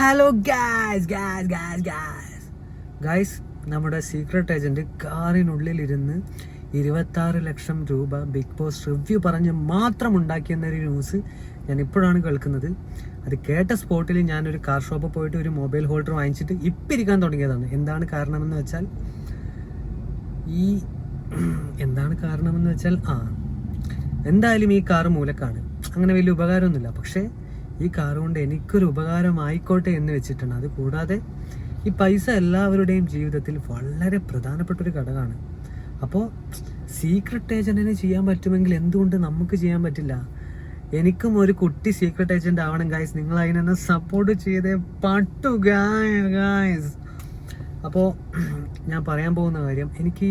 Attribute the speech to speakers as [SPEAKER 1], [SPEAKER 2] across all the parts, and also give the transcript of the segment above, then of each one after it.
[SPEAKER 1] Hello guys guys guys guys guys നമ്മുടെ secret agent കാറിനുള്ളിലിരുന്ന് ഇരുപത്താറ് ലക്ഷം രൂപ ബിഗ് ബോസ് റിവ്യൂ പറഞ്ഞ് മാത്രം ഉണ്ടാക്കിയെന്നൊരു ന്യൂസ് ഞാൻ ഇപ്പോഴാണ് കേൾക്കുന്നത്. അത് കേട്ട സ്പോട്ടിൽ ഞാനൊരു കാർ ഷോപ്പിൽ പോയിട്ട് ഒരു മൊബൈൽ ഹോൾഡർ വാങ്ങിച്ചിട്ട് ഇപ്പിരിക്കാൻ തുടങ്ങിയതാണ്. എന്താണ് കാരണമെന്ന് വെച്ചാൽ ഈ എന്താണ് കാരണമെന്ന് വെച്ചാൽ ആ എന്തായാലും ഈ കാറ് മൂലക്കാണ്. അങ്ങനെ വലിയ ഉപകാരമൊന്നുമില്ല. പക്ഷേ ഈ കാർ കൊണ്ട് എനിക്കൊരു ഉപകാരമായിക്കോട്ടെ എന്ന് വെച്ചിട്ടാണ്. അത് കൂടാതെ ഈ പൈസ എല്ലാവരുടെയും ജീവിതത്തിൽ വളരെ പ്രധാനപ്പെട്ട ഒരു ഘടകമാണ് അപ്പോൾ സീക്രട്ട് ഏജന്റിന് ചെയ്യാൻ പറ്റുമെങ്കിൽ എന്തുകൊണ്ട് നമുക്ക് ചെയ്യാൻ പറ്റില്ല? എനിക്കും ഒരു കുട്ടി സീക്രട്ട് ഏജന്റ് ആവണം ഗായ്സ് നിങ്ങൾ അതിനെന്നെ സപ്പോർട്ട് ചെയ്തേ പട്ടു ഗായ്സ് അപ്പോൾ ഞാൻ പറയാൻ പോകുന്ന കാര്യം എനിക്ക്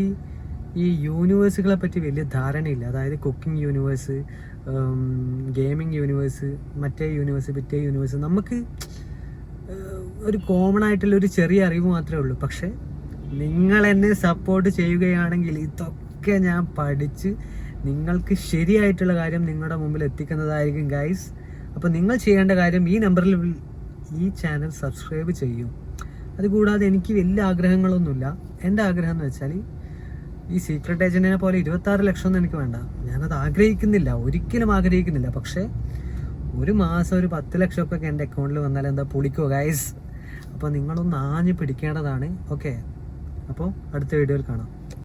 [SPEAKER 1] ഈ യൂണിവേഴ്സുകളെ പറ്റി വലിയ ധാരണയില്ല. അതായത് കുക്കിംഗ് യൂണിവേഴ്സ് ഗെയിമിംഗ് യൂണിവേഴ്സ് മറ്റേ യൂണിവേഴ്സ് പിറ്റേ യൂണിവേഴ്സ് നമുക്ക് ഒരു കോമൺ ആയിട്ടുള്ള ഒരു ചെറിയ അറിവ് മാത്രമേ ഉള്ളൂ. പക്ഷേ നിങ്ങൾ എന്നെ സപ്പോർട്ട് ചെയ്യുകയാണെങ്കിൽ ഇതൊക്കെ ഞാൻ പഠിച്ച് നിങ്ങൾക്ക് ശരിയായിട്ടുള്ള കാര്യം നിങ്ങളുടെ മുമ്പിൽ എത്തിക്കുന്നതായിരിക്കും ഗൈസ് അപ്പോൾ നിങ്ങൾ ചെയ്യേണ്ട കാര്യം ഈ നമ്പറിൽ ഈ ചാനൽ സബ്സ്ക്രൈബ് ചെയ്യും. അതുകൂടാതെ എനിക്ക് വലിയ ആഗ്രഹങ്ങളൊന്നുമില്ല. എന്റെ ആഗ്രഹം എന്ന് വെച്ചാൽ ഈ സീക്രട്ട് ഏജന്റിനെ പോലെ ഇരുപത്തി ആറ് ലക്ഷം ഒന്നും എനിക്ക് വേണ്ട. ഞാനത് ആഗ്രഹിക്കുന്നില്ല. ഒരിക്കലും ആഗ്രഹിക്കുന്നില്ല. പക്ഷേ ഒരു മാസം ഒരു പത്ത് ലക്ഷമൊക്കെ എന്റെ അക്കൗണ്ടിൽ വന്നാൽ എന്താ പൊളിക്കോ ഗൈസ് അപ്പോൾ നിങ്ങളൊന്ന് ആഞ്ഞ് പിടിക്കേണ്ടതാണ്. ഓക്കെ അപ്പോൾ അടുത്ത വീഡിയോയിൽ കാണാം.